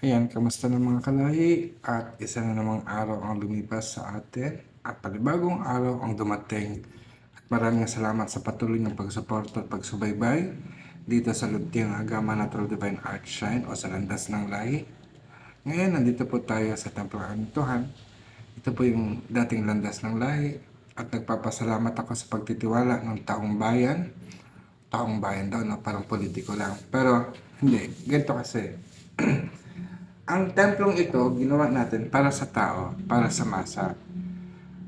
Ayan, kamusta na mga kalahi? At isa na namang araw ang lumipas sa atin at panibagong araw ang dumating. At maraming salamat sa patuloy ng pagsuporta at pagsubaybay dito sa Luntiang Agama Natural Divine Art Shrine o sa Landas ng Lahi. Ngayon, nandito po tayo sa Templo ng Tuhan. Ito po yung dating Landas ng Lahi at nagpapasalamat ako sa pagtitiwala ng taong bayan. Taong bayan daw, no? parang politiko lang. Pero hindi, ganito kasi. ang templong ito ginawa natin para sa tao, para sa masa.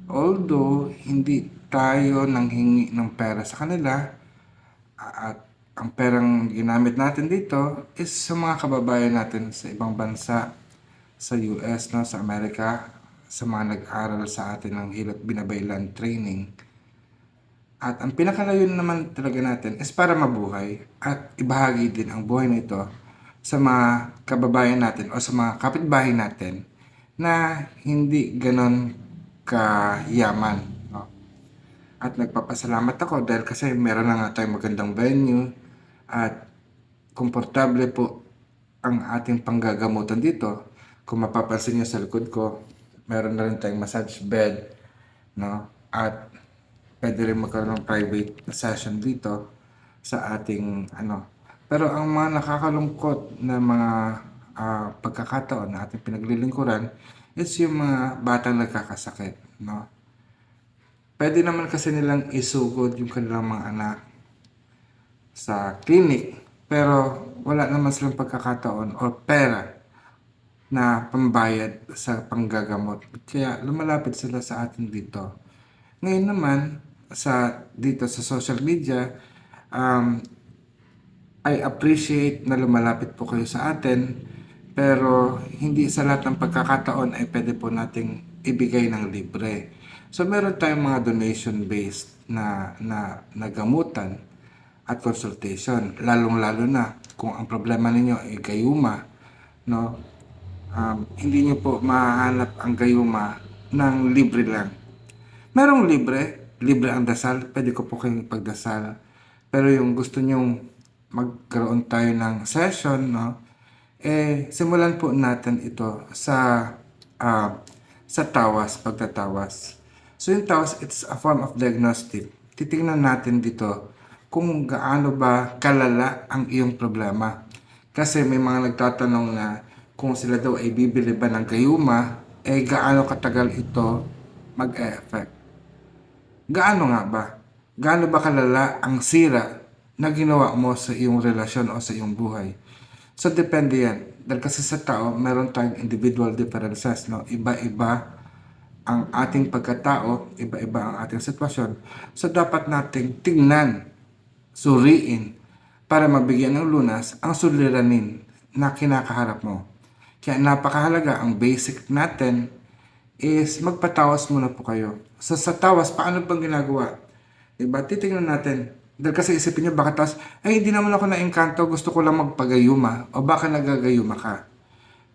Although hindi tayo nanghingi ng pera sa kanila at ang perang ginamit natin dito is sa mga kababayan natin sa ibang bansa, sa US, no, sa Amerika, sa mga nag-aral sa atin ng hilot binabaylan training. At ang pinakalayon naman talaga natin is para mabuhay at ibahagi din ang buhay na ito sa mga kababayan natin o sa mga kapitbahay natin na hindi ganon kayaman. No? At nagpapasalamat ako dahil kasi meron na nga tayong magandang venue at komportable po ang ating panggagamutan dito. Kung mapapansin nyo sa likod ko, meron na rin tayong massage bed, no? At pwede rin magkaroon ng private session dito sa ating ano. Pero ang mga nakakalungkot na mga ah, pagkakataon na ating pinaglilingkuran is yung mga batang nagkakasakit, no? Pwede naman kasi nilang isugod yung kanilang mga anak sa clinic pero wala naman silang pagkakataon o pera na pambayad sa panggagamot. Kaya lumalapit sila sa atin dito. Ngayon naman, sa dito sa social media, um, I appreciate na lumalapit po kayo sa atin, pero hindi sa lahat ng pagkakataon ay pwede po nating ibigay ng libre. So meron tayong mga donation-based na, na, na gamutan at consultation, lalong-lalo na kung ang problema ninyo ay gayuma, no? Um, hindi nyo po mahanap ang gayuma ng libre lang. Merong libre, libre ang dasal, pwede ko po kayong ipagdasal. Pero yung gusto nyong magkaroon tayo ng session, no? Eh, simulan po natin ito sa ah, sa tawas, pagtatawas. So yung tawas, it's a form of diagnostic. Titingnan natin dito kung gaano ba kalala ang iyong problema. Kasi may mga nagtatanong na kung sila daw ay bibili ba ng gayuma, eh gaano katagal ito mag-effect. Gaano nga ba? Gaano ba kalala ang sira na ginawa mo sa iyong relasyon o sa iyong buhay? So, depende yan. Dahil kasi sa tao, meron tayong individual differences. No? Iba-iba ang ating pagkatao, iba-iba ang ating sitwasyon. So, dapat nating tingnan, suriin, para mabigyan ng lunas ang suliranin na kinakaharap mo. Kaya napakahalaga ang basic natin is magpatawas muna po kayo. So sa tawas, paano bang ginagawa? Diba? Titingnan natin. Dahil kasi isipin nyo, baka tawas, ay hindi naman ako na-engkanto, gusto ko lang magpagayuma. O baka nagagayuma ka.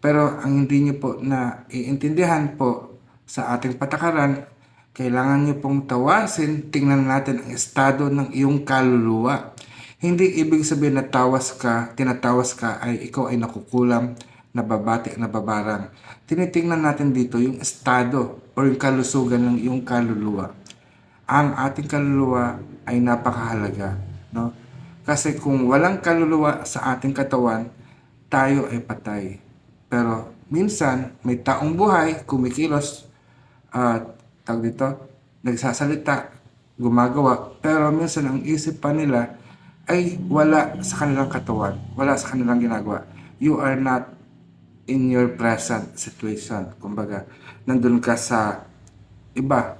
Pero ang hindi nyo po na iintindihan po sa ating patakaran, kailangan nyo pong tawasin, tingnan natin ang estado ng iyong kaluluwa. Hindi ibig sabihin na tawas ka, tinatawas ka ay ikaw ay nakukulam, nababati, nababarang. Tinitingnan natin dito yung estado o yung kalusugan ng iyong kaluluwa. Ang ating kaluluwa ay napakahalaga. No? Kasi kung walang kaluluwa sa ating katawan, tayo ay patay. Pero minsan, may taong buhay, kumikilos, at tawag dito, nagsasalita, gumagawa, pero minsan ang isip pa nila ay wala sa kanilang katawan, wala sa kanilang ginagawa. You are not in your present situation. Kumbaga, nandun ka sa iba.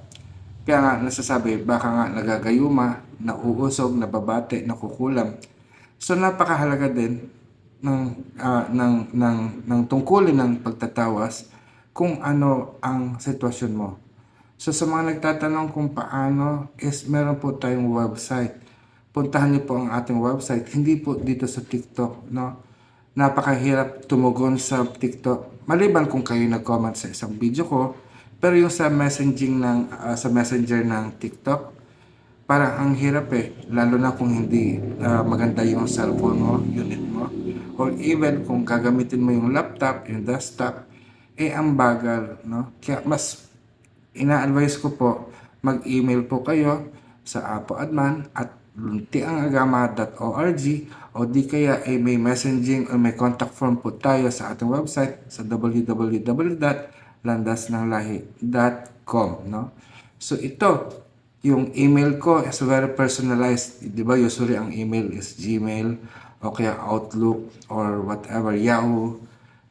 Kaya nga nasasabi, baka nga nagagayuma, nauusog, nababate, nakukulam. So napakahalaga din ng, ah, ng, ng, ng tungkulin ng pagtatawas kung ano ang sitwasyon mo. So sa mga nagtatanong kung paano, is meron po tayong website. Puntahan niyo po ang ating website. Hindi po dito sa TikTok, no? Napakahirap tumugon sa TikTok. Maliban kung kayo nag-comment sa isang video ko, pero yung sa messaging ng ah, sa messenger ng TikTok, parang ang hirap eh, lalo na kung hindi ah, maganda yung cellphone mo, unit mo, or even kung gagamitin mo yung laptop, yung desktop, eh ang bagal, no? Kaya mas ina-advise ko po, mag-email po kayo sa apoadman at luntiangagama.org o di kaya ay may messaging o may contact form po tayo sa ating website sa www.landasnanglahi.com no? So ito, yung email ko is very personalized. Di ba usually ang email is Gmail o kaya Outlook or whatever, Yahoo.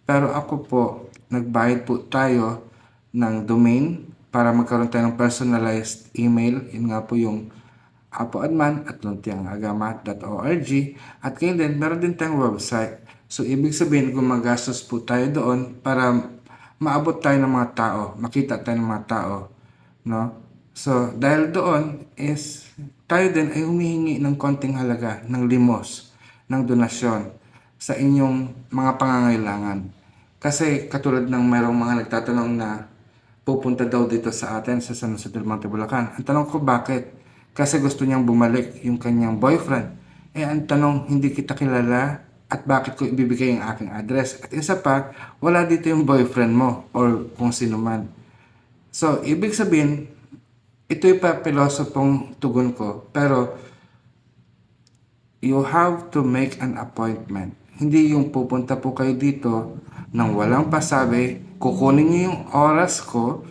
Pero ako po, nagbayad po tayo ng domain para magkaroon tayo ng personalized email. Yun nga po yung apoadman at luntiangagama.org at kayo din, meron din tayong website. So, ibig sabihin, gumagastos po tayo doon para maabot tayo ng mga tao, makita tayo ng mga tao, no? So, dahil doon is tayo din ay humihingi ng konting halaga, ng limos, ng donasyon sa inyong mga pangangailangan. Kasi katulad ng mayroong mga nagtatanong na pupunta daw dito sa atin sa San Jose del Monte, Bulacan. Ang tanong ko bakit? Kasi gusto niyang bumalik yung kanyang boyfriend. Eh ang tanong, hindi kita kilala at bakit ko ibibigay ang aking address? At isa pa, wala dito yung boyfriend mo or kung sino man. So, ibig sabihin, ito yung pa pilosopong tugon ko. Pero, you have to make an appointment. Hindi yung pupunta po kayo dito nang walang pasabi, kukunin niyo yung oras ko,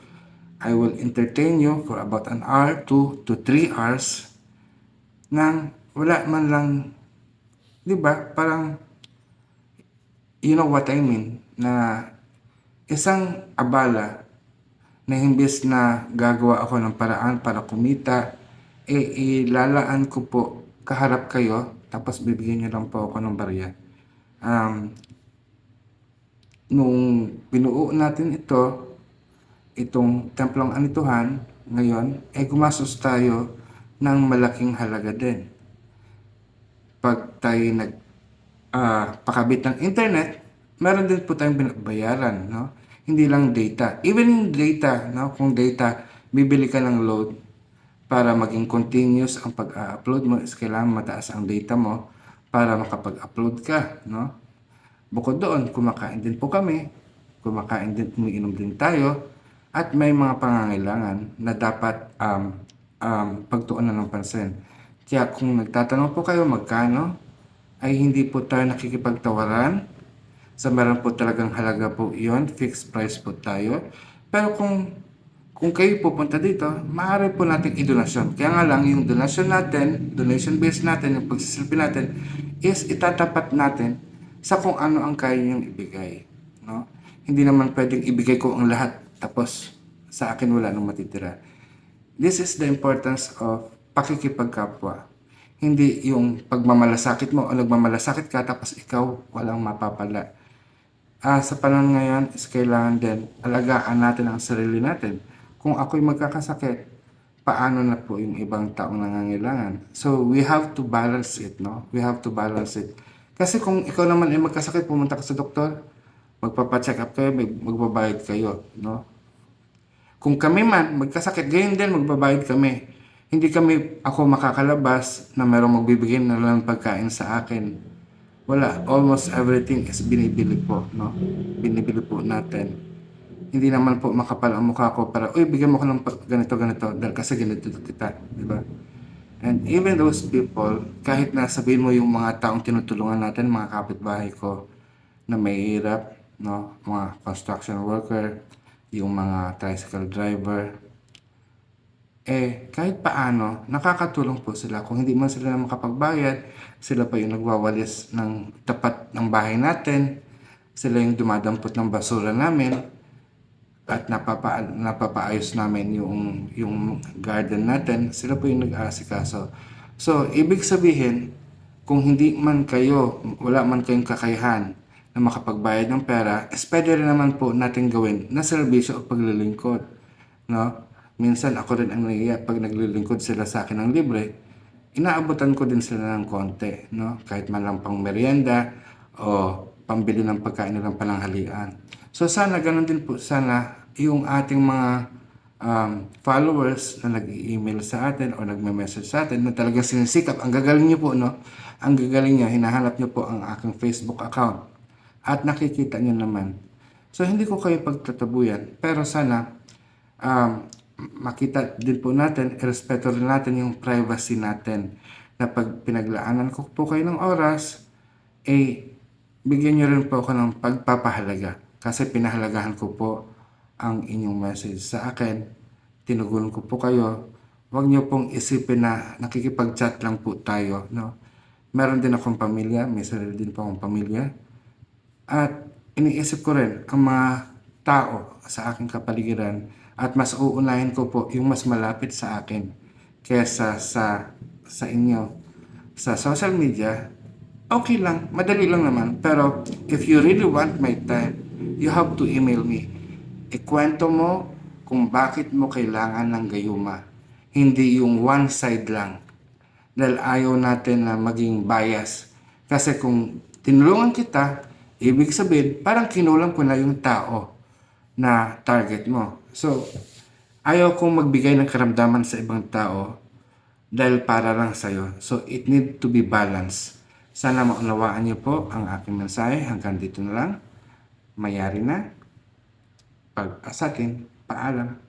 I will entertain you for about an hour, two to three hours, nang wala man lang, di ba, parang, you know what I mean, na isang abala na himbis na gagawa ako ng paraan para kumita, eh, ilalaan ko po kaharap kayo, tapos bibigyan niyo lang po ako ng barya. Um, nung binuo natin ito, itong templong anituhan, ngayon, eh gumastos tayo ng malaking halaga din. Pag tayo nag ah, pakabit ng internet, meron din po tayong binabayaran, no? Hindi lang data. Even data, no? Kung data, bibili ka ng load para maging continuous ang pag-upload mo, is kailangan mataas ang data mo para makapag-upload ka, no? Bukod doon, kumakain din po kami, kumakain din, umiinom din tayo, at may mga pangangailangan na dapat um, um, pagtuunan ng pansin. Kaya kung nagtatanong po kayo magkano, ay hindi po tayo nakikipagtawaran. Sa meron po talagang halaga po iyon, fixed price po tayo. Pero kung kung kayo pupunta dito, maaari po natin idonasyon. Kaya nga lang, yung donasyon natin, donation base natin, yung pagsisilpi natin, is itatapat natin sa kung ano ang kaya niyong ibigay. No? Hindi naman pwedeng ibigay ko ang lahat, tapos sa akin wala nang matitira. This is the importance of pakikipagkapwa. Hindi yung pagmamalasakit mo o nagmamalasakit ka tapos ikaw walang mapapala. Ah, sa panahon ngayon is kailangan din alagaan natin ang sarili natin. Kung ako'y magkakasakit, paano na po yung ibang taong nangangailangan? So, we have to balance it, no? We have to balance it. Kasi kung ikaw naman ay magkasakit, pumunta ka sa doktor, magpapacheck up kayo, magbabayad kayo, no? Kung kami man magkasakit, gayon din magbabayad kami. Hindi kami ako makakalabas na merong magbibigay na lang pagkain sa akin. Wala, almost everything is binibili po, no? Binibili po natin. Hindi naman po makapal ang mukha ko para, uy, bigyan mo ko ng ganito, ganito, dahil kasi ganito kita, di ba? And even those people, kahit na sabihin mo yung mga taong tinutulungan natin, mga kapitbahay ko, na may hirap, no? Mga construction worker, yung mga tricycle driver, eh, kahit paano, nakakatulong po sila. Kung hindi man sila makapagbayad, sila pa yung nagwawalis ng tapat ng bahay natin, sila yung dumadampot ng basura namin, at napapa, napapaayos namin yung, yung garden natin, sila po yung nag-aasikaso. So, ibig sabihin, kung hindi man kayo, wala man kayong kakayahan na makapagbayad ng pera, is pwede rin naman po natin gawin na serbisyo o paglilingkod. No? Minsan ako rin ang naiiyak pag naglilingkod sila sa akin ng libre, inaabutan ko din sila ng konti, no? Kahit man lang pang merienda o pambili ng pagkain nilang pananghalian. So sana ganun din po sana yung ating mga um, followers na nag-email sa atin o nagme-message sa atin na talagang sinisikap. Ang gagaling niyo po, no? Ang gagaling niya, hinahanap niyo po ang aking Facebook account. At nakikita niyo naman. So, hindi ko kayo pagtatabuyan. Pero sana, um, makita din po natin, irespeto rin natin yung privacy natin. Na pag pinaglaanan ko po kayo ng oras, eh, bigyan niyo rin po ako ng pagpapahalaga. Kasi pinahalagahan ko po ang inyong message sa akin. Tinugunan ko po kayo. Huwag niyo pong isipin na nakikipag-chat lang po tayo. No? Meron din akong pamilya. May sarili din po akong pamilya. At iniisip ko rin ang mga tao sa aking kapaligiran at mas uunahin ko po yung mas malapit sa akin kesa sa sa inyo. Sa social media okay lang madali lang naman. Pero if you really want my time you have to email me. Ikwento mo kung bakit mo kailangan ng gayuma. Hindi yung one side lang. Dahil ayaw natin na maging bias. Kasi kung tinulungan kita, ibig sabihin, parang kinulang ko na yung tao na target mo. So, ayaw kong magbigay ng karamdaman sa ibang tao dahil para lang sa'yo. So, it need to be balanced. Sana maunawaan niyo po ang aking mensahe. Hanggang dito na lang. Mayari na. Pag sa atin, paalam.